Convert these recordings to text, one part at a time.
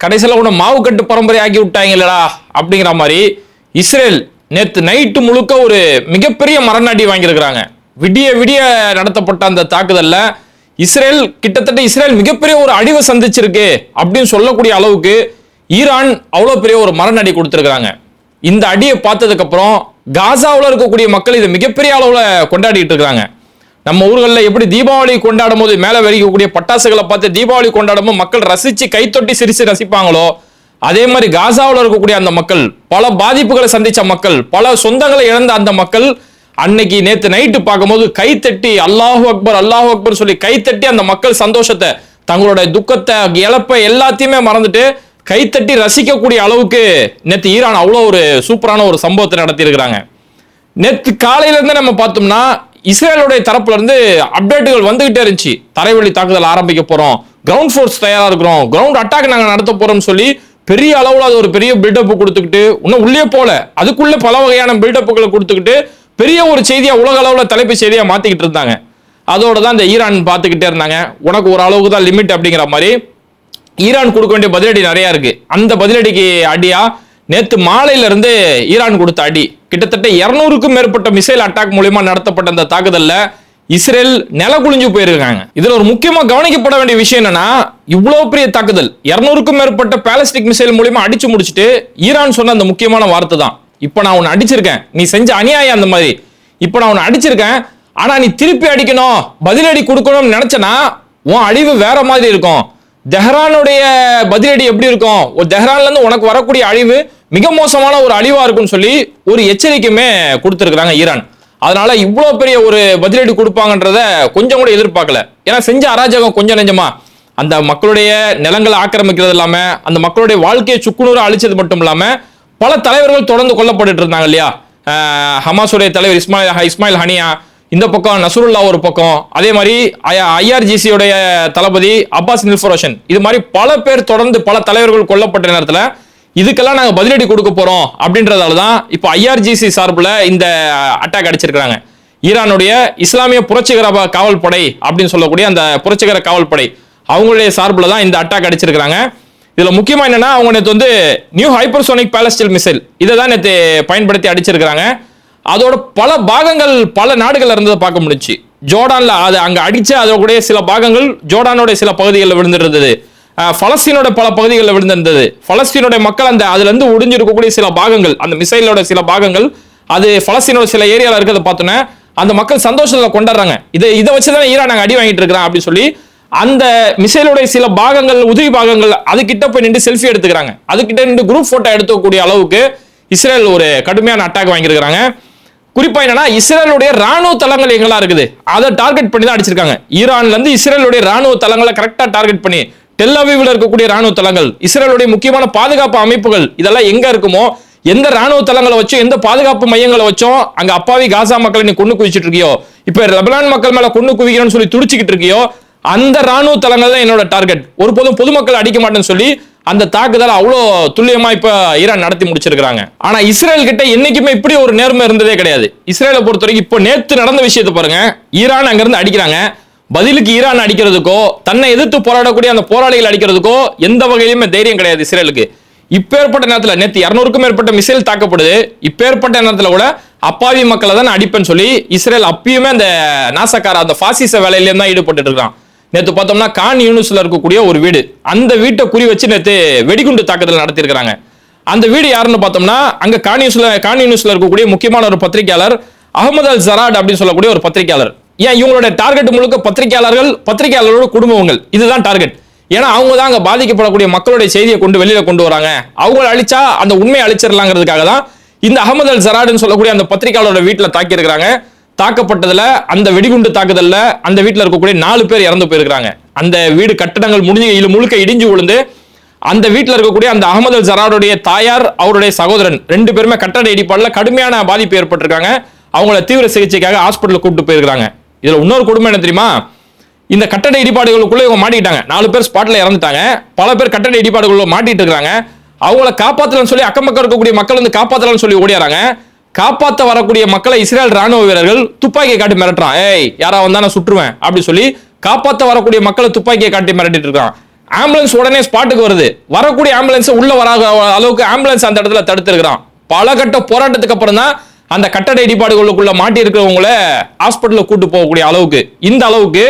கடைசியில் உன்னை மாவு கட்டு பரம்பரை ஆக்கி விட்டாங்களடா அப்படிங்கிற மாதிரி இஸ்ரேல் நேற்று நைட்டு முழுக்க ஒரு மிகப்பெரிய மரணாடி வாங்கியிருக்கிறாங்க. விடிய விடிய நடத்தப்பட்ட அந்த தாக்குதலில் இஸ்ரேல் கிட்டத்தட்ட இஸ்ரேல் மிகப்பெரிய ஒரு அழிவை சந்திச்சிருக்கு அப்படின்னு சொல்லக்கூடிய அளவுக்கு ஈரான் அவ்வளோ பெரிய ஒரு மரணடி கொடுத்துருக்குறாங்க. இந்த அடியை பார்த்ததுக்கப்புறம் காசாவில் இருக்கக்கூடிய மக்கள் இதை மிகப்பெரிய அளவில் கொண்டாடிட்டு இருக்காங்க நம்ம ஊர்களில் எப்படி தீபாவளி கொண்டாடும் போது மேலே வெடிக்கக்கூடிய பட்டாசுகளை பார்த்து தீபாவளி கொண்டாடும் போது மக்கள் ரசித்து கைத்தொட்டி சிரித்து ரசிப்பாங்களோ? அதே மாதிரி காசாவில் இருக்கக்கூடிய அந்த மக்கள் பல பாதிப்புகளை சந்தித்த மக்கள் பல சொந்தங்களை இழந்த அந்த மக்கள் அன்னைக்கு நேற்று நைட்டு பார்க்கும்போது கைத்தட்டி அல்லாஹு அக்பர் அல்லாஹு அக்பர் சொல்லி கைத்தட்டி அந்த மக்கள் சந்தோஷத்தை தங்களோட துக்கத்தை இழப்பை எல்லாத்தையுமே மறந்துட்டு கைத்தட்டி ரசிக்கக்கூடிய அளவுக்கு நேற்று ஈரான் அவ்வளோ ஒரு சூப்பரான ஒரு சம்பவத்தை நடத்தியிருக்கிறாங்க. நேற்று காலையிலேருந்து நம்ம பார்த்தோம்னா இஸ்ரேலுடைய தரப்புல இருந்து அப்டேட்டுகள் வந்துகிட்டே இருந்துச்சு. தரைவழி தாக்குதல் ஆரம்பிக்க போறோம். கிரவுண்ட் ஃபோர்ஸ் தயாரா இருக்கிறோம். கிரவுண்ட் அட்டாக் நாங்க நடத்த போறோம்னு சொல்லி பெரிய அளவுல அது ஒரு பெரிய பில்டப் கொடுத்துக்கிட்டு இன்னும் உள்ளே போல. அதுக்குள்ள பல வகையான பில்டப்புகளை கொடுத்துக்கிட்டு பெரிய ஒரு செய்தியா உலக அளவுல தலைப்பு செய்தியா மாத்திக்கிட்டு இருந்தாங்க. அதோட தான் இந்த ஈரான் பார்த்துக்கிட்டே இருந்தாங்க. உனக்கு ஒரு அளவுக்கு தான் லிமிட் அப்படிங்கிற மாதிரி. ஈரான் கொடுக்க வேண்டிய பதிலடி நிறைய இருக்கு. அந்த பதிலடிக்கு அடியா நேற்று மாலையிலிருந்து ஈரான் கொடுத்த அடி. கிட்டத்தட்ட இருநூறுக்கும் மேற்பட்ட மிசைல் அட்டாக் மூலயமா நடத்தப்பட்ட அந்த தாக்குதலில் இஸ்ரேல் நில குளிஞ்சு போயிருக்காங்க. இதுல ஒரு முக்கியமா கவனிக்கப்பட வேண்டிய விஷயம் என்னன்னா இவ்வளவு பெரிய தாக்குதல் இருநூறுக்கும் மேற்பட்ட பேலஸ்டிக் மிசைல் மூலயமா அடிச்சு முடிச்சுட்டு ஈரான் சொன்ன அந்த முக்கியமான வார்த்தை தான். இப்ப நான் உன்னை அடிச்சிருக்கேன். நீ செஞ்ச அநியாயம் அந்த மாதிரி. இப்ப நான் உன்னை அடிச்சிருக்கேன். ஆனா நீ திருப்பி அடிக்கணும் பதிலடி கொடுக்கணும்னு நினைச்சனா உன் அழிவு வேற மாதிரி இருக்கும். தெஹ்ரானுடைய பதிலடி எப்படி இருக்கும்? ஒரு தெஹ்ரான்ல இருந்து உனக்கு வரக்கூடிய அழிவு மிக மோசமான ஒரு அழிவா இருக்கும்னு சொல்லி ஒரு எச்சரிக்கையுமே கொடுத்துருக்குறாங்க ஈரான். அதனால இவ்வளவு பெரிய ஒரு பதிலடி கொடுப்பாங்கன்றத கொஞ்சம் கூட எதிர்பார்க்கல. ஏன்னா செஞ்ச அராஜகம் கொஞ்சம் நெஞ்சமா. அந்த மக்களுடைய நிலங்களை ஆக்கிரமிக்கிறது இல்லாம அந்த மக்களுடைய வாழ்க்கையை சுக்குநூறு அழிச்சது மட்டும் இல்லாம பல தலைவர்கள் தொடர்ந்து கொல்லப்பட்டு இருந்தாங்க இல்லையா? ஹமாஸுடைய தலைவர் இஸ்மாயில் இஸ்மாயில் ஹனியா இந்த பக்கம் நசருல்லா ஒரு பக்கம் அதே மாதிரி ஐஆர்ஜிசியுடைய தளபதி அப்பாஸ் நில்ஃபரோஷன் இது மாதிரி பல பேர் தொடர்ந்து பல தலைவர்கள் கொல்லப்பட்ட நேரத்துல இதுக்கெல்லாம் நாங்கள் பதிலடி கொடுக்க போகிறோம் அப்படின்றதால தான் இப்போ ஐஆர்ஜிசி சார்பில் இந்த அட்டாக் அடிச்சிருக்கிறாங்க. ஈரானுடைய இஸ்லாமிய புரட்சிகர காவல் படை அப்படின்னு சொல்லக்கூடிய அந்த புரட்சிகர காவல் படை அவங்களுடைய சார்பில் தான் இந்த அட்டாக் அடிச்சிருக்கிறாங்க. இதில் முக்கியமாக என்னென்னா அவங்க நேற்று வந்து நியூ ஹைப்பர்சோனிக் பேலஸ்டில் மிசைல் இதை தான் நேற்று பயன்படுத்தி அடிச்சிருக்கிறாங்க. அதோட பல பாகங்கள் பல நாடுகளில் இருந்ததை பார்க்க முடிஞ்சுச்சு. ஜோர்டானில் அது அங்கே அடிச்ச அதோடைய சில பாகங்கள் ஜோர்டானோட சில பகுதிகளில் விழுந்துருந்தது. பலஸ்தீனோட பல பகுதிகளில் விழுந்திருந்தது. பலஸ்தீனோட மக்கள் அந்த அதுலேருந்து ஒடிஞ்சிருக்கக்கூடிய சில பாகங்கள் அந்த மிசைலோட சில பாகங்கள் அது பலஸ்தீனோட சில ஏரியாவில் இருக்கிறத பார்த்தோன்னே அந்த மக்கள் சந்தோஷத்தில் கொண்டாடுறாங்க. இதை இதை வச்சு தான் ஈரான் நாங்கள் அடி வாங்கிட்டு இருக்கிறோம் அப்படின்னு சொல்லி அந்த மிசைலுடைய சில பாகங்கள் உதவி பாகங்கள் அதுகிட்ட போய் நின்று செல்ஃபி எடுத்துக்கிறாங்க. அதுகிட்ட நின்று குரூப் ஃபோட்டோ எடுத்துக்கூடிய அளவுக்கு இஸ்ரேல் ஒரு கடுமையான அட்டாக் வாங்கியிருக்கிறாங்க. குறிப்பா என்னன்னா இஸ்ரேலுடைய ராணுவ தளங்கள் எங்கெல்லாம் இருக்குது? அதை டார்கெட் பண்ணி தான் அடிச்சிருக்காங்க. ஈரான்ல இருந்து இஸ்ரேலுடைய ராணுவ தளங்களை கரெக்டா டார்கெட் பண்ணி டெல்லாவிவில் இருக்கக்கூடிய ராணுவ தளங்கள் இஸ்ரேலுடைய முக்கியமான பாதுகாப்பு அமைப்புகள் இதெல்லாம் எங்க இருக்குமோ எந்த ராணுவ தளங்களை வச்சோ எந்த பாதுகாப்பு மையங்களை வச்சோம் அங்க அப்பாவி காசா மக்களை நீ கொண்டு குவிச்சிட்டு இருக்கியோ இப்ப லெபனான் மக்கள் மேல கொண்டு குவிக்கிறோம்னு சொல்லி துடிச்சுக்கிட்டு இருக்கியோ அந்த ராணுவ தளங்கள் தான் என்னோட டார்கெட். ஒருபோதும் பொதுமக்கள் அடிக்க மாட்டேன்னு சொல்லி அந்த தாக்குதல் அவ்வளோ துல்லியமா இப்ப ஈரான் நடத்தி முடிச்சிருக்கிறாங்க. ஆனா இஸ்ரேல் கிட்ட என்னைக்குமே இப்படி ஒரு நேர்மை இருந்ததே கிடையாது. இஸ்ரேலை பொறுத்த வரைக்கும் இப்போ நேத்து நடந்த விஷயத்தை பாருங்க ஈரான் அங்கிருந்து அடிக்கிறாங்க. பதிலுக்கு ஈரான் அடிக்கிறதுக்கோ தன்னை எதிர்த்து போராடக்கூடிய அந்த போராளிகள் அடிக்கிறதுக்கோ எந்த வகையிலுமே தைரியம் கிடையாது இஸ்ரேலுக்கு. இப்பேற்பட்ட நேரத்தில் நேற்று இரநூறுக்கும் மேற்பட்ட மிசைல் தாக்கப்படுது. இப்பேற்பட்ட நேரத்தில் கூட அப்பாவி மக்களை தான் அடிப்பேன்னு சொல்லி இஸ்ரேல் அப்பயுமே அந்த நாசக்கார அந்த பாசிச வேலையிலேருந்து தான் ஈடுபட்டு இருக்கான். நேற்று பார்த்தோம்னா கான் யூனிஸ்ல இருக்கக்கூடிய ஒரு வீடு. அந்த வீட்டை குறி வச்சு நேற்று வெடிகுண்டு தாக்குதல் நடத்தியிருக்கிறாங்க. அந்த வீடு யாருன்னு பார்த்தோம்னா அங்கே கான் நியூஸ்ல கான் யூனிஸ்ல இருக்கக்கூடிய முக்கியமான ஒரு பத்திரிகையாளர் அகமது அல் ஜராட் அப்படின்னு சொல்லக்கூடிய ஒரு பத்திரிகையாளர். ஏன் இவங்களோட டார்கெட் முழுக்க பத்திரிகையாளர்கள் பத்திரிகையாளர்களோட குடும்பங்கள். இதுதான் டார்கெட் ஏன்னா அவங்க தான் அங்கே பாதிக்கப்படக்கூடிய மக்களுடைய செய்தியை கொண்டு வெளியில கொண்டு வராங்க. அவங்கள அழிச்சா அந்த உண்மையை அழிச்சிடலாங்கிறதுக்காக தான் இந்த அகமது அல் ஜராடுன்னு சொல்லக்கூடிய அந்த பத்திரிகையாளரோட வீட்டில் தாக்கியிருக்கிறாங்க. தாக்கப்பட்டதுல அந்த வெடிகுண்டு தாக்குதல்ல அந்த வீட்டில் இருக்கக்கூடிய நாலு பேர் இறந்து போயிருக்கிறாங்க. அந்த வீடு கட்டடங்கள் முடிஞ்சு இது முழுக்க இடிஞ்சு விழுந்து அந்த வீட்டில் இருக்கக்கூடிய அந்த அகமது அல் ஜராருடைய தாயார் அவருடைய சகோதரன் ரெண்டு பேருமே கட்டட இடிபாடுல கடுமையான பாதிப்பு ஏற்பட்டிருக்காங்க. அவங்கள தீவிர சிகிச்சைக்காக ஹாஸ்பிட்டல் கூப்பிட்டு போயிருக்காங்க இதில் இன்னொரு கொடுமை என்ன தெரியுமா? இந்த கட்டட இடிபாடுகளுக்குள்ளே இவங்க மாட்டிக்கிட்டாங்க. நாலு பேர் ஸ்பாட்டில் இறந்துட்டாங்க. பல பேர் கட்டட இடிபாடுகளில் மாட்டிட்டு இருக்காங்க அவங்கள காப்பாற்றலன்னு சொல்லி அக்கம் பக்கம் இருக்கக்கூடிய மக்கள் வந்து காப்பாற்றலன்னு சொல்லி ஓடிறாங்க காப்பாற்ற வரக்கூடிய மக்களை இஸ்ரேல் ராணுவ வீரர்கள் துப்பாக்கியை காட்டி மிரட்டுறான். ஏய் யாரா வந்தா நான் சுற்றுவேன். அப்படி சொல்லி காப்பாற்ற வரக்கூடிய மக்களை துப்பாக்கியை காட்டி மிரட்டிட்டு இருக்கான். ஆம்புலன்ஸ் உடனே ஸ்பாட்டுக்கு வருது. வரக்கூடிய ஆம்புலன்ஸ் உள்ள வராத அளவுக்கு ஆம்புலன்ஸ் அந்த இடத்துல தடுத்து இருக்கிறான் பல கட்ட போராட்டத்துக்கு அப்புறம் தான் அந்த கட்டட இடிபாடுகளுக்குள்ள மாட்டி இருக்கிறவங்கள ஹாஸ்பிட்டலில் கூட்டு போகக்கூடிய அளவுக்கு. இந்த அளவுக்கு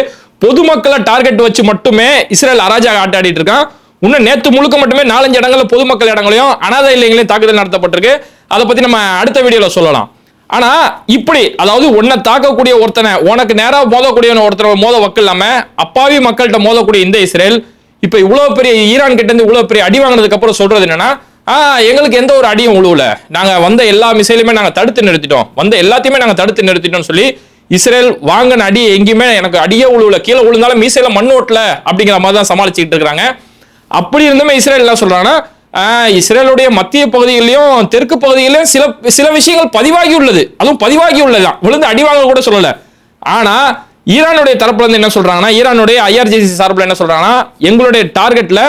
பொதுமக்களை டார்கெட் வச்சு மட்டுமே இஸ்ரேல் அராஜக ஆட்டாடிட்டு இருக்கான். இன்னும் நேற்று முழுக்க மட்டுமே நாலஞ்சு இடங்களில் பொதுமக்கள் இடங்களையும் அனாதை இல்லைங்களையும் தாக்குதல் நடத்தப்பட்டிருக்கு. அதை பத்தி நம்ம அடுத்த வீடியோல சொல்லலாம். ஆனா இப்படி அதாவது உன்னை தாக்கக்கூடிய ஒருத்தனை உனக்கு நேரா மோதக்கூடிய ஒருத்தனை மோத வக்கு இல்லாம அப்பாவி மக்கள்கிட்ட மோதக்கூடிய இந்த இஸ்ரேல் இப்ப இவ்வளவு பெரிய ஈரான் கிட்ட இருந்து இவ்வளவு பெரிய அடி வாங்கினதுக்கு அப்புறம் சொல்றது என்னன்னா எங்களுக்கு எந்த ஒரு அடியும் உழுவல. நாங்க வந்த எல்லா மிசைலுமே நாங்க தடுத்து நிறுத்திட்டோம். வந்த எல்லாத்தையுமே நாங்க தடுத்து நிறுத்திட்டோம்னு சொல்லி இஸ்ரேல் வாங்கின அடி எங்கேயுமே எனக்கு அடியே உழுவல. கீழே விழுந்தாலும் மீசையில மண் ஓட்டல அப்படிங்கிற மாதிரி தான் சமாளிச்சுட்டு இருக்கிறாங்க. அப்படி இருந்துமே இஸ்ரேல் என்ன சொல்றாங்கன்னா இஸ்ரேலுடைய மத்திய பகுதியிலையும் தெற்கு பகுதியிலையும் சில சில விஷயங்கள் பதிவாகி உள்ளது. அதுவும் பதிவாகி உள்ளதுதான். விழுந்து அடி வாங்க கூட சொல்லல. ஆனா ஈரானுடைய தரப்புல இருந்து என்ன சொல்றாங்கன்னா ஈரானுடைய ஐஆர்ஜிசி சார்பில் என்ன சொல்றாங்கன்னா எங்களுடைய டார்கெட்ல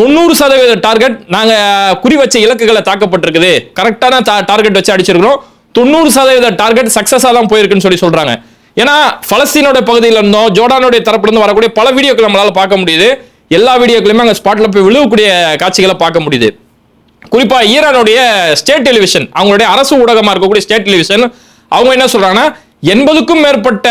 தொண்ணூறு சதவீத டார்கெட் நாங்க குறி வச்ச இலக்குகளை தாக்கப்பட்டிருக்குது. கரெக்டான டார்கெட் வச்சு அடிச்சிருக்கிறோம். தொண்ணூறு சதவீத டார்கெட் சக்சஸா தான் போயிருக்குன்னு சொல்லி சொல்றாங்க. ஏன்னா பலஸ்தீனோட பகுதியில இருந்தோம் ஜோர்டானுடைய தரப்புல இருந்து வரக்கூடிய பல வீடியோக்கள் நம்மளால பார்க்க முடியுது. எல்லா வீடியோக்களுமே அங்கே ஸ்பாட்ல போய் விழுவக்கூடிய காட்சிகளை பார்க்க முடியுது. குறிப்பா ஈரானுடைய ஸ்டேட் டெலிவிஷன் அவங்களுடைய அரசு ஊடகமா இருக்கக்கூடிய ஸ்டேட் டெலிவிஷன் அவங்க என்ன சொல்றாங்கன்னா எண்பதுக்கும் மேற்பட்ட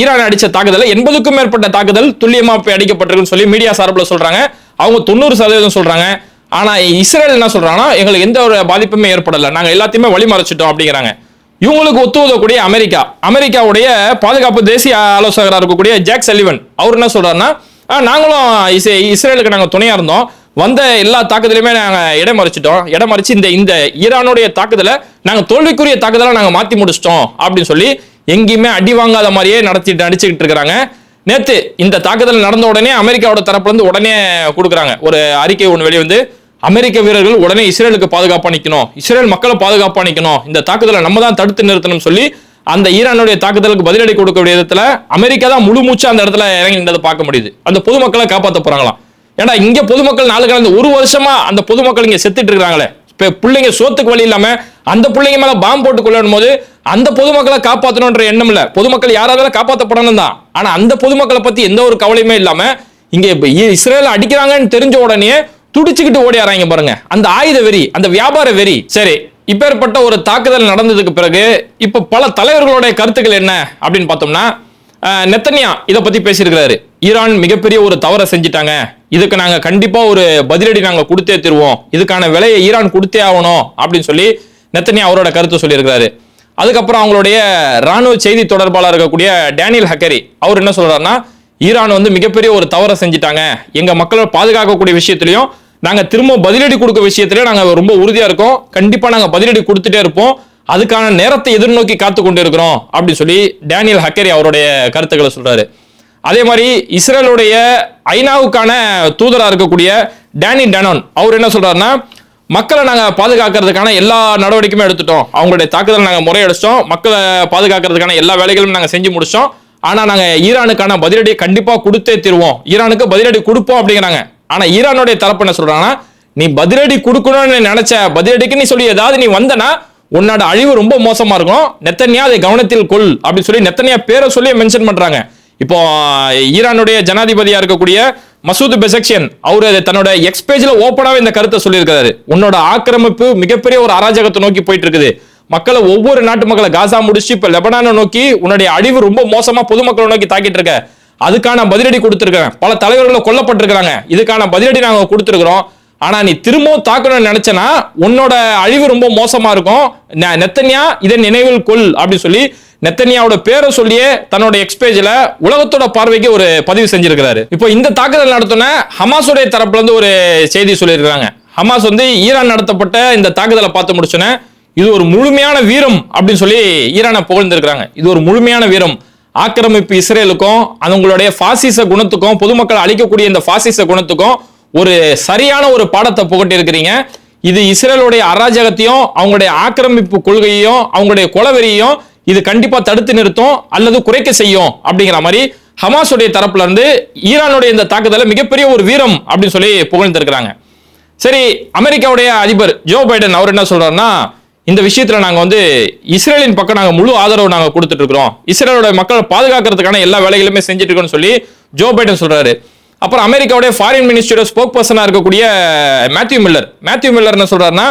ஈரான் அடிச்ச தாக்குதல் எண்பதுக்கும் மேற்பட்ட தாக்குதல் துல்லியமா போய் அடிக்கப்பட்டிருக்குன்னு சொல்லி மீடியா சார்பில் சொல்றாங்க. அவங்க தொண்ணூறு சதவீதம் சொல்றாங்க. ஆனால் இஸ்ரேல் என்ன சொல்கிறாங்கன்னா எங்களுக்கு எந்த ஒரு பாதிப்புமே ஏற்படலை. நாங்கள் எல்லாத்தையுமே வழிமறைச்சிட்டோம் அப்படிங்கிறாங்க. இவங்களுக்கு ஒத்து உதவக்கூடிய அமெரிக்கா. அமெரிக்காவுடைய பாதுகாப்பு தேசிய ஆலோசகராக இருக்கக்கூடிய ஜாக் சலிவன் அவர் என்ன சொல்கிறாருன்னா நாங்களும் இஸ்- இஸ்ரேலுக்கு நாங்கள் துணையாக இருந்தோம். வந்த எல்லா தாக்குதலையுமே நாங்கள் இடமறிச்சிட்டோம். இடமறிச்சு இந்த இந்த ஈரானுடைய தாக்குதலை நாங்கள் தோல்விக்குரிய தாக்குதலை நாங்கள் மாற்றி முடிச்சிட்டோம். அப்படின்னு சொல்லி எங்கேயுமே அடி வாங்காத மாதிரியே நடத்திட்டு அடிச்சுக்கிட்டு இருக்கிறாங்க. நேத்து இந்த தாக்குதல் நடந்த உடனே அமெரிக்காவோட தரப்புலேருந்து உடனே கொடுக்குறாங்க. ஒரு அறிக்கை ஒன்று வெளியே வந்து அமெரிக்க வீரர்கள் உடனே இஸ்ரேலுக்கு பாதுகாப்பாக நிற்கணும் இஸ்ரேல் மக்களை பாதுகாப்பாக நிற்கணும் இந்த தாக்குதலை நம்ம தான் தடுத்து நிறுத்தணும்னு சொல்லி அந்த ஈரானுடைய தாக்குதலுக்கு பதிலடி கொடுக்கக்கூடிய விதத்துல அமெரிக்கா தான் முழு மூச்சு அந்த இடத்துல இறங்கி நின்றதை பார்க்க முடியுது. அந்த பொதுமக்களை காப்பாற்ற போகிறாங்களாம் ஏன்னா இங்கே பொதுமக்கள் நாலு கலந்து ஒரு வருஷமா அந்த பொதுமக்கள் இங்கே செத்துட்டு இருக்கிறாங்களே. பிள்ளைங்க சோத்துக்கு வழி இல்லாம அந்த பிள்ளைங்க மேல பாம்பு போட்டு கொள்ளணும் போது அந்த பொதுமக்களை காப்பாற்றணுன்ற எண்ணம் இல்ல. பொதுமக்கள் யாராவது காப்பாற்றப்படணும் தான். ஆனா அந்த பொதுமக்களை பத்தி எந்த ஒரு கவலையுமே இல்லாம இங்க இப்ப இ- இஸ்ரேல் அடிக்கிறாங்கன்னு தெரிஞ்ச உடனே துடிச்சுக்கிட்டு ஓடியாராங்க பாருங்க. அந்த ஆயுத வெறி அந்த வியாபார வெறி. சரி இப்பேற்பட்ட ஒரு தாக்குதல் நடந்ததுக்கு பிறகு இப்ப பல தலைவர்களுடைய கருத்துக்கள் என்ன அப்படின்னு பார்த்தோம்னா நெத்தனியா நெத்தன்யா இதை பத்தி பேசியிருக்கிறாரு. ஈரான் மிகப்பெரிய ஒரு தவறை செஞ்சுட்டாங்க. இதுக்கு நாங்க கண்டிப்பா ஒரு பதிலடி நாங்க கொடுத்தே தருவோம். இதுக்கான விலையை ஈரான் கொடுத்தே ஆகணும் அப்படின்னு சொல்லி நெத்தனி அவரோட கருத்து சொல்லியிருக்கிறாரு. அதுக்கப்புறம் அவங்களுடைய ராணுவ செய்தி தொடர்பாளர் இருக்கக்கூடிய டேனியல் ஹக்கரி அவர் என்ன சொல்றாருன்னா ஈரான் வந்து மிகப்பெரிய ஒரு தவறை செஞ்சுட்டாங்க. எங்க மக்களை பாதுகாக்கக்கூடிய விஷயத்திலையும் நாங்க திரும்ப பதிலடி கொடுக்க விஷயத்திலயும் நாங்க ரொம்ப உறுதியா இருக்கோம். கண்டிப்பா நாங்க பதிலடி கொடுத்துட்டே இருப்போம். அதுக்கான நேரத்தை எதிர்நோக்கி காத்து கொண்டு இருக்கிறோம் அப்படின்னு சொல்லி டேனியல் ஹக்கரி அவருடைய கருத்துக்களை சொல்றாரு. அதே மாதிரி இஸ்ரேலுடைய ஐநாவுக்கான தூதராக இருக்கக்கூடிய டேனி டேனோன் அவர் என்ன சொல்றாருன்னா மக்களை நாங்கள் பாதுகாக்கிறதுக்கான எல்லா நடவடிக்கையுமே எடுத்துட்டோம். அவங்களுடைய தாக்குதல் நாங்கள் முறையடிச்சிட்டோம். மக்களை பாதுகாக்கிறதுக்கான எல்லா வேலைகளும் நாங்கள் செஞ்சு முடிச்சோம் ஆனால் நாங்கள் ஈரானுக்கான பதிலடியை கண்டிப்பாக கொடுத்தே தருவோம். ஈரானுக்கு பதிலடி கொடுப்போம் அப்படிங்கிறாங்க. ஆனால் ஈரானுடைய தரப்பு என்ன சொல்கிறாங்கன்னா நீ பதிலடி கொடுக்கணும்னு நினைச்ச பதிலடிக்கு நீ சொல்லி ஏதாவது நீ வந்தனா உன்னோட அழிவு ரொம்ப மோசமாக இருக்கும். நெத்தனியா அதை கவனத்தில் கொள். அப்படின்னு சொல்லி நெத்தனியா பேரை சொல்லி மென்ஷன் பண்ணுறாங்க இப்போ ஈரானுடைய ஜனாதிபதியா இருக்கக்கூடிய மசூத் பெசக்ஷியன் அவரு தன்னோட எக்ஸ் பேஜ்ல ஓப்பனாவே இந்த கருத்தை சொல்லியிருக்காரு உன்னோட ஆக்கிரமிப்பு மிகப்பெரிய ஒரு அராஜகத்தை நோக்கி போயிட்டு இருக்குது மக்களை ஒவ்வொரு நாட்டு மக்களை காசா முடிச்சு இப்ப லெபனானை நோக்கி உன்னுடைய அழிவு ரொம்ப மோசமா பொதுமக்களை நோக்கி தாக்கிட்டு இருக்க அதுக்கான பதிலடி கொடுத்திருக்கேன் பல தலைவர்களை கொல்லப்பட்டிருக்கிறாங்க. இதுக்கான பதிலடி நாங்க கொடுத்துருக்குறோம். ஆனா நீ திரும்பவும் தாக்கணும்னு நினைச்சனா உன்னோட அழிவு ரொம்ப மோசமா இருக்கும். நெ- இதை நினைவில் கொள் அப்படின்னு சொல்லி நெத்தனியாவோட பேரை சொல்லியே தன்னோட எக்ஸ்பேஜில் உலகத்தோட பார்வைக்கு ஒரு பதிவு செஞ்சிருக்கிறாரு. இப்போ இந்த தாக்குதல் நடத்தின ஹமாஸுடைய தரப்புல இருந்து ஒரு செய்தி சொல்லியிருக்கிறாங்க. ஹமாஸ் வந்து ஈரான் நடத்தப்பட்ட இந்த தாக்குதலை பார்த்து முடிச்சோன்னே இது ஒரு முழுமையான வீரம் அப்படின்னு சொல்லி ஈரானை புகழ்ந்திருக்கிறாங்க. இது ஒரு முழுமையான வீரம். ஆக்கிரமிப்பு இஸ்ரேலுக்கும் அவங்களுடைய பாசிச குணத்துக்கும் பொதுமக்கள் அளிக்கக்கூடிய இந்த பாசிச குணத்துக்கும் ஒரு சரியான ஒரு பாடத்தை புகட்டி இருக்கிறீங்க இது இஸ்ரேலுடைய அராஜகத்தையும் அவங்களுடைய ஆக்கிரமிப்பு கொள்கையையும் அவங்களுடைய கொலவெறியையும் இது கண்டிப்பா தடுத்து நிறுத்தும் அல்லது குறைக்க செய்யும் அப்படிங்கிற மாதிரி ஹமாஸுடைய தரப்புல இருந்து ஈரானுடைய இந்த தாக்குதலை மிகப்பெரிய ஒரு வீரம் அப்படின்னு சொல்லி புகழ்ந்திருக்கிறாங்க. சரி அமெரிக்காவுடைய அதிபர் ஜோ பைடன் அவர் என்ன சொல்றாருன்னா இந்த விஷயத்துல நாங்க வந்து இஸ்ரேலின் பக்கம் நாங்க முழு ஆதரவு நாங்க கொடுத்துட்டு இருக்கிறோம். இஸ்ரேலோட மக்களை பாதுகாக்கிறதுக்கான எல்லா வேலைகளுமே செஞ்சுட்டு இருக்கோம்னு சொல்லி ஜோ பைடன் சொல்றாரு. அப்புறம் அமெரிக்காவுடைய ஃபாரின் மினிஸ்டரோட ஸ்போக் பர்சனா இருக்கக்கூடிய மேத்யூ மில்லர் மேத்யூ மில்லர் என்ன சொல்றாருன்னா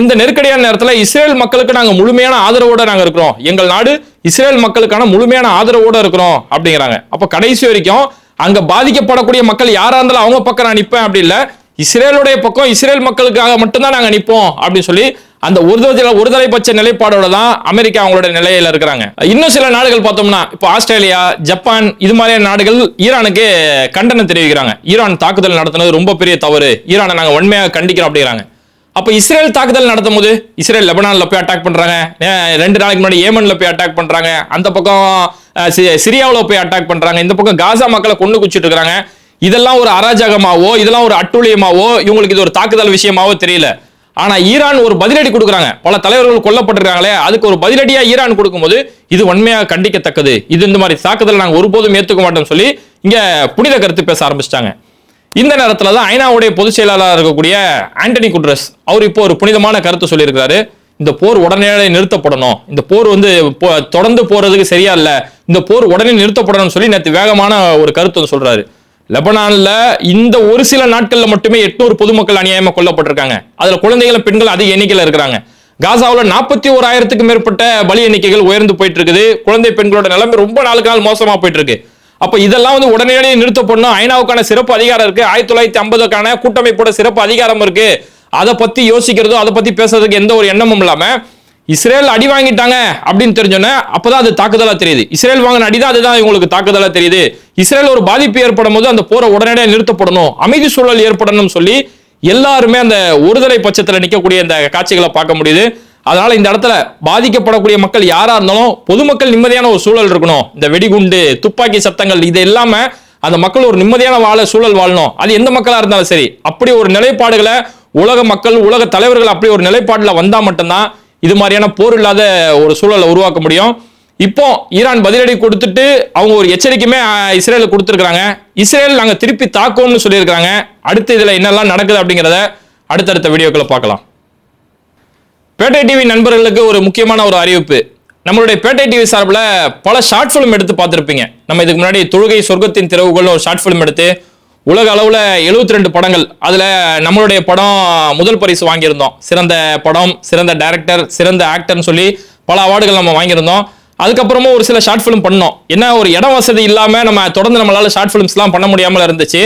இந்த நெருக்கடியான நேரத்தில் இஸ்ரேல் மக்களுக்கு நாங்கள் முழுமையான ஆதரவோடு நாங்கள் இருக்கிறோம். எங்கள் நாடு இஸ்ரேல் மக்களுக்கான முழுமையான ஆதரவோடு இருக்கிறோம் அப்படிங்கிறாங்க. அப்போ கடைசி வரைக்கும் அங்கே பாதிக்கப்படக்கூடிய மக்கள் யாராக இருந்தாலும் அவங்க பக்கம் நான் நிற்பேன் அப்படி இல்லை. இஸ்ரேலுடைய பக்கம் இஸ்ரேல் மக்களுக்காக மட்டும்தான் நாங்கள் நிற்போம் அப்படின்னு சொல்லி அந்த ஒரு ஒருதலைப்பட்ச நிலைப்பாடோட தான் அமெரிக்கா அவங்களோட நிலையில இருக்கிறாங்க. இன்னும் சில நாடுகள் பார்த்தோம்னா இப்போ ஆஸ்திரேலியா ஜப்பான் இது மாதிரியான நாடுகள் ஈரானுக்கு கண்டனம் தெரிவிக்கிறாங்க. ஈரான் தாக்குதல் நடத்தினது ரொம்ப பெரிய தவறு. ஈரானை நாங்கள் உண்மையாக கண்டிக்கிறோம் அப்படிங்கிறாங்க. அப்போ இஸ்ரேல் தாக்குதல் நடத்தும் போது இஸ்ரேல் லெபனானில் போய் அட்டாக் பண்ணுறாங்க ரெண்டு நாளைக்கு முன்னாடி ஏமனில் போய் அட்டாக் பண்ணுறாங்க அந்த பக்கம் சிரியாவில் போய் அட்டாக் பண்ணுறாங்க இந்த பக்கம் காசா மக்களை கொண்டு குச்சிட்டு இருக்கிறாங்க இதெல்லாம் ஒரு அராஜகமாவோ இதெல்லாம் ஒரு அட்டுழியமாவோ இவங்களுக்கு இது ஒரு தாக்குதல் விஷயமாவோ தெரியல. ஆனால் ஈரான் ஒரு பதிலடி கொடுக்குறாங்க. பல தலைவர்கள் கொல்லப்பட்டிருக்காங்களே அதுக்கு ஒரு பதிலடியாக ஈரான் கொடுக்கும்போது இது உண்மையாக கண்டிக்கத்தக்கது. இது இந்த மாதிரி தாக்குதல் நாங்கள் ஒருபோதும் ஏற்றுக்க மாட்டோம்னு சொல்லி இங்கே புனித கருத்து பேச ஆரம்பிச்சிட்டாங்க. இந்த நேரத்தில் தான் ஐநாவுடைய பொதுச் செயலாளராக இருக்கக்கூடிய ஆண்டனி குட்ரஸ் அவர் இப்போ ஒரு புனிதமான கருத்து சொல்லியிருக்கிறாரு. இந்த போர் உடனே நிறுத்தப்படணும். இந்த போர் வந்து தொடர்ந்து போறதுக்கு சரியா இல்லை. இந்த போர் உடனே நிறுத்தப்படணும்னு சொல்லி நேற்று வேகமான ஒரு கருத்து வந்து சொல்றாரு. லெபனான்ல இந்த ஒரு சில நாட்கள்ல மட்டுமே எட்நூறு பொதுமக்கள் அநியாயமா கொல்லப்பட்டிருக்காங்க. அதுல குழந்தைகளும் பெண்கள் அதிக எண்ணிக்கையில் இருக்கிறாங்க. காசாவில் நாற்பத்தி ஓராயிரத்துக்கு மேற்பட்ட பலி எண்ணிக்கைகள் உயர்ந்து போயிட்டு இருக்குது. குழந்தை பெண்களோட நிலைமை ரொம்ப நாளுக்கு நாள் மோசமா போயிட்டு இருக்கு. அப்ப இதெல்லாம் வந்து உடனடியாக நிறுத்தப்படணும். ஐநாவுக்கான சிறப்பு அதிகாரம் இருக்கு. ஆயிரத்தி தொள்ளாயிரத்தி ஐம்பதுக்கான கூட்டமைப்போட சிறப்பு அதிகாரம் இருக்கு. அதை பத்தி யோசிக்கிறதோ அதை பத்தி பேசுறதுக்கு எந்த ஒரு எண்ணமும் இல்லாம இஸ்ரேல் அடி வாங்கிட்டாங்க அப்படின்னு தெரிஞ்சோன்னே அப்பதான் அது தாக்குதலா தெரியுது. இஸ்ரேல் வாங்கின அடிதான் அதுதான் இவங்களுக்கு தாக்குதலா தெரியுது. இஸ்ரேல் ஒரு பாதிப்பு ஏற்படும் போது அந்த போரை உடனடியாக நிறுத்தப்படணும். அமைதி சூழல் ஏற்படணும்னு சொல்லி எல்லாருமே அந்த ஒருதலை பட்சத்துல நிக்கக்கூடிய அந்த காட்சிகளை பார்க்க முடியுது. அதனால இந்த இடத்துல பாதிக்கப்படக்கூடிய மக்கள் யாரா இருந்தாலும் பொதுமக்கள் நிம்மதியான ஒரு சூழல் இருக்கணும். இந்த வெடிகுண்டு துப்பாக்கி சத்தங்கள் இது இல்லாம அந்த மக்கள் ஒரு நிம்மதியான வாழ சூழல் வாழணும். அது எந்த மக்களா இருந்தாலும் சரி. அப்படி ஒரு நிலைப்பாடுகளை உலக மக்கள் உலக தலைவர்கள் அப்படி ஒரு நிலைப்பாடுல வந்தா மட்டும்தான் இது மாதிரியான போர் இல்லாத ஒரு சூழலை உருவாக்க முடியும். இப்போ ஈரான் பதிலடி கொடுத்துட்டு அவங்க ஒரு எச்சரிக்கையுமே அஹ், இஸ்ரேலுக்கு கொடுத்துருக்காங்க இஸ்ரேல் நாங்கள் திருப்பி தாக்குவோம்னு சொல்லியிருக்காங்க அடுத்து இதில் என்னெல்லாம் நடக்குது அப்படிங்கிறத அடுத்தடுத்த வீடியோக்களை பார்க்கலாம். பேட்டை டிவி நண்பர்களுக்கு ஒரு முக்கியமான ஒரு அறிவிப்பு. நம்மளுடைய பேட்டை டிவி சார்பில் பல ஷார்ட் ஃபிலிம் எடுத்து பார்த்துருப்பீங்க. நம்ம இதுக்கு முன்னாடி தொழுகை சொர்க்கத்தின் திறவுகள்னு ஒரு ஷார்ட் ஃபிலிம் எடுத்து உலக அளவில் 72 ரெண்டு படங்கள் அதில் நம்மளுடைய படம் முதல் பரிசு வாங்கியிருந்தோம். சிறந்த படம் சிறந்த டைரக்டர் சிறந்த ஆக்டர்னு சொல்லி பல அவார்டுகள் நம்ம வாங்கியிருந்தோம். அதுக்கப்புறமும் ஒரு சில ஷார்ட் ஃபிலிம் பண்ணோம். என்ன ஒரு இடம் வசதி இல்லாமல் நம்ம தொடர்ந்து நம்மளால் ஷார்ட் ஃபிலிம்ஸ்லாம் பண்ண முடியாமல் இருந்துச்சு.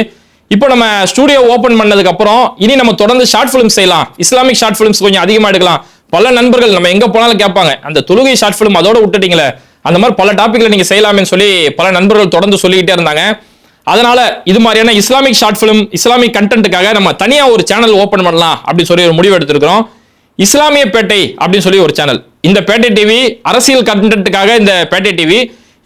இப்போ நம்ம ஸ்டூடியோ ஓப்பன் பண்ணதுக்கப்புறம் இனி நம்ம தொடர்ந்து ஷார்ட் ஃபிலிம்ஸ் செய்யலாம். இஸ்லாமிக் ஷார்ட் ஃபிலிம்ஸ் கொஞ்சம் அதிகமாக எடுக்கலாம். பல நண்பர்கள் நம்ம எங்க போனாலும் கேட்பாங்க. அந்த தொழுகை ஷார்ட் ஃபிலிம் அதோட விட்டுட்டீங்களே அந்த மாதிரி பல டாபிக்ல நீங்க செய்யலாமேன்னு சொல்லி பல நண்பர்கள் தொடர்ந்து சொல்லிக்கிட்டே இருந்தாங்க. அதனால இது மாதிரியான இஸ்லாமிக் ஷார்ட் ஃபிலிம் இஸ்லாமிக் கண்டென்ட்டுக்காக நம்ம தனியா ஒரு சேனல் ஓபன் பண்ணலாம் அப்படின்னு சொல்லி ஒரு முடிவு எடுத்திருக்கிறோம். இஸ்லாமிய பேட்டை அப்படின்னு சொல்லி ஒரு சேனல் இந்த பேட்டை டிவி அரசியல் கண்டென்ட்டுக்காக இந்த பேட்டை டிவி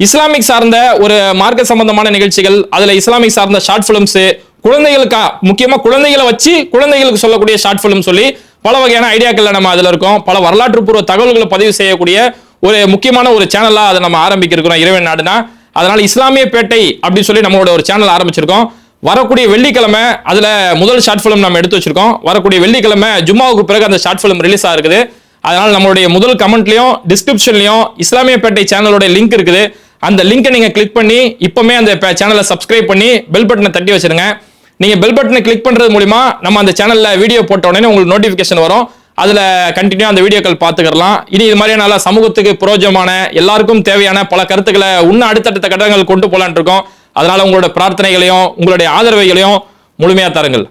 இஸ்லாமிக் சார்ந்த ஒரு மார்க்க சம்பந்தமான நிகழ்ச்சிகள் அதுல இஸ்லாமிக் சார்ந்த ஷார்ட் ஃபிலிம்ஸ் குழந்தைகளுக்கா முக்கியமா குழந்தைகளை வச்சு குழந்தைகளுக்கு சொல்லக்கூடிய ஷார்ட் ஃபிலிம் சொல்லி பல வகையான ஐடியாக்கள் நம்ம அதில் இருக்கோம். பல வரலாற்று பூர்வ தகவல்களை பதிவு செய்யக்கூடிய ஒரு முக்கியமான ஒரு சேனலாக அதை நம்ம ஆரம்பிக்கிறோம் இறைவன் நாடுனா. அதனால இஸ்லாமிய பேட்டை அப்படின்னு சொல்லி நம்மளோட ஒரு சேனல் ஆரம்பிச்சிருக்கோம். வரக்கூடிய வெள்ளிக்கிழமை அதுல முதல் ஷார்ட் ஃபிலிம் நம்ம எடுத்து வச்சிருக்கோம். வரக்கூடிய வெள்ளிக்கிழமை ஜும்மாவுக்கு பிறகு அந்த ஷார்ட் ஃபிலிம் ரிலீஸ் ஆகுது அதனால நம்மளுடைய முதல் கமெண்ட்லயும் டிஸ்கிரிப்ஷன்லயும் இஸ்லாமிய பேட்டை சேனலோட லிங்க் இருக்குது. அந்த லிங்கை நீங்க கிளிக் பண்ணி இப்பவுமே அந்த சேனலை சப்ஸ்கிரைப் பண்ணி பெல் பட்டனை தட்டி வச்சிருங்க. நீங்க பெல் பட்டனை கிளிக் பண்றது மூலிமா நம்ம அந்த சேனல்ல வீடியோ போட்ட உடனே உங்களுக்கு நோட்டிபிகேஷன் வரும். அதுல கண்டினியூ அந்த வீடியோக்கள் பார்த்துக்கலாம். இனி இது மாதிரியான நல்ல சமூகத்துக்கு புரோஜமான எல்லாருக்கும் தேவையான பல கருத்துக்களை இன்னும் அடுத்தடுத்த கட்டங்கள் கொண்டு போலான் இருக்கோம். அதனால உங்களோட பிரார்த்தனைகளையும் உங்களுடைய ஆதரவைகளையும் முழுமையா தருங்கள்.